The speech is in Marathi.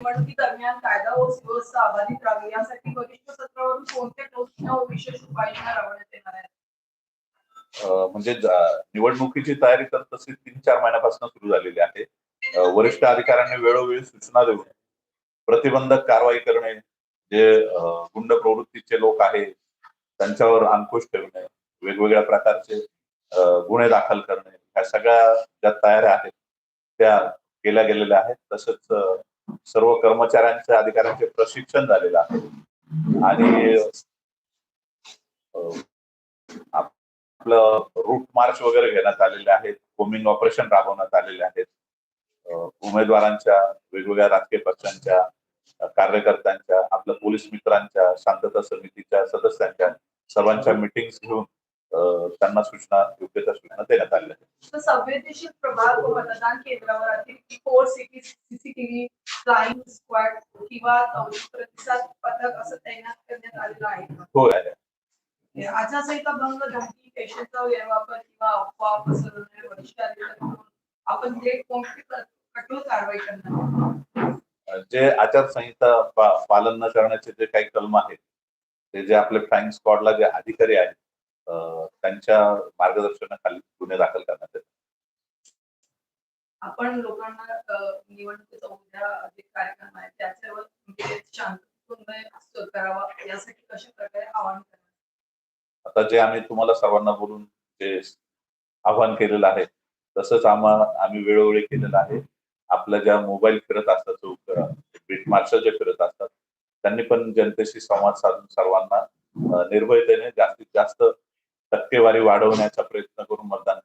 निवडणुकी दरम्यान कायदा व सुव्यवस्था अबाधित राहावी यासाठी वरिष्ठ सत्रावरून कोणत्या ठोस व विशेष उपाययोजना राबवण्यात येणार आहेत? म्हणजे निवडणुकीची तयारी तर तशी तीन चार महिन्यापासून सुरू झालेली आहे. वरिष्ठ अधिकाऱ्यांनी वेळोवेळी सूचना देऊन प्रतिबंधक कारवाई करणे जे गुंड प्रवृत्तीचे लोक आहेत त्यांच्यावर अंकुश ठेवणे वेगवेगळ्या प्रकारचे गुन्हे दाखल करणे ह्या सगळ्या ज्या तयाऱ्या आहेत त्या केल्या गेलेल्या आहेत. तसंच सर्व कर्मचाऱ्यांच्या अधिकाऱ्यांचे प्रशिक्षण झालेलं आहे. आणि आपलं रूट मार्च वगैरे घेण्यात आलेले आहेत. कोमिंग ऑपरेशन राबवण्यात आलेले आहेत. उमेदवारांच्या वेगवेगळ्या राजकीय पक्षांच्या कार्यकर्त्यांच्या आपल्या पोलीस मित्रांच्या शांतता समितीच्या सदस्यांच्या सर्वांच्या मिटिंग घेऊन त्यांना सूचना योग्य त्या सूचना देण्यात आल्या तर संवेदनशील प्रभाग व मतदान केंद्रावर अतिरिक्त four city CCTV flying squad किंवा प्रतिसाद पथक असं तैनात करण्यात आलेलं आहे? हो आचारसंहिता भंग धमकी पेशंटचा गैरवापर किंवा अफवा पसरवणारे वरिष्ठ अधिकारी आपण थेट कोणती कठोर कारवाई करणार जे आचारसंहिता पालन न करण्याचे जे काही कलम आहेत ते जे आपले फ्लाइंग स्क्वॉडला जे अधिकारी आहेत त्यांच्या मार्गदर्शनाखाली गुन्हे दाखल करण्यात आपण लोकांना निवडणुकीचा उद्या जे कार्यक्रम आहे त्याच्यावर म्हणजे शांतपूर्ण करावा यासाठी कशा प्रकारे आवाहन करावं? आता जे आम्ही तुम्हाला सर्वांना बोलून जे आव्हान केलेलं आहे तसंच आम्हा आम्ही वेळोवेळी केलेलं आहे. आपल्या ज्या मोबाईल फिरत असतात जो बीट मार्शल जे फिरत असतात त्यांनी पण जनतेशी संवाद साधून सर्वांना निर्भयतेने जास्तीत जास्त टक्केवारी वाढवण्याचा प्रयत्न करून मतदान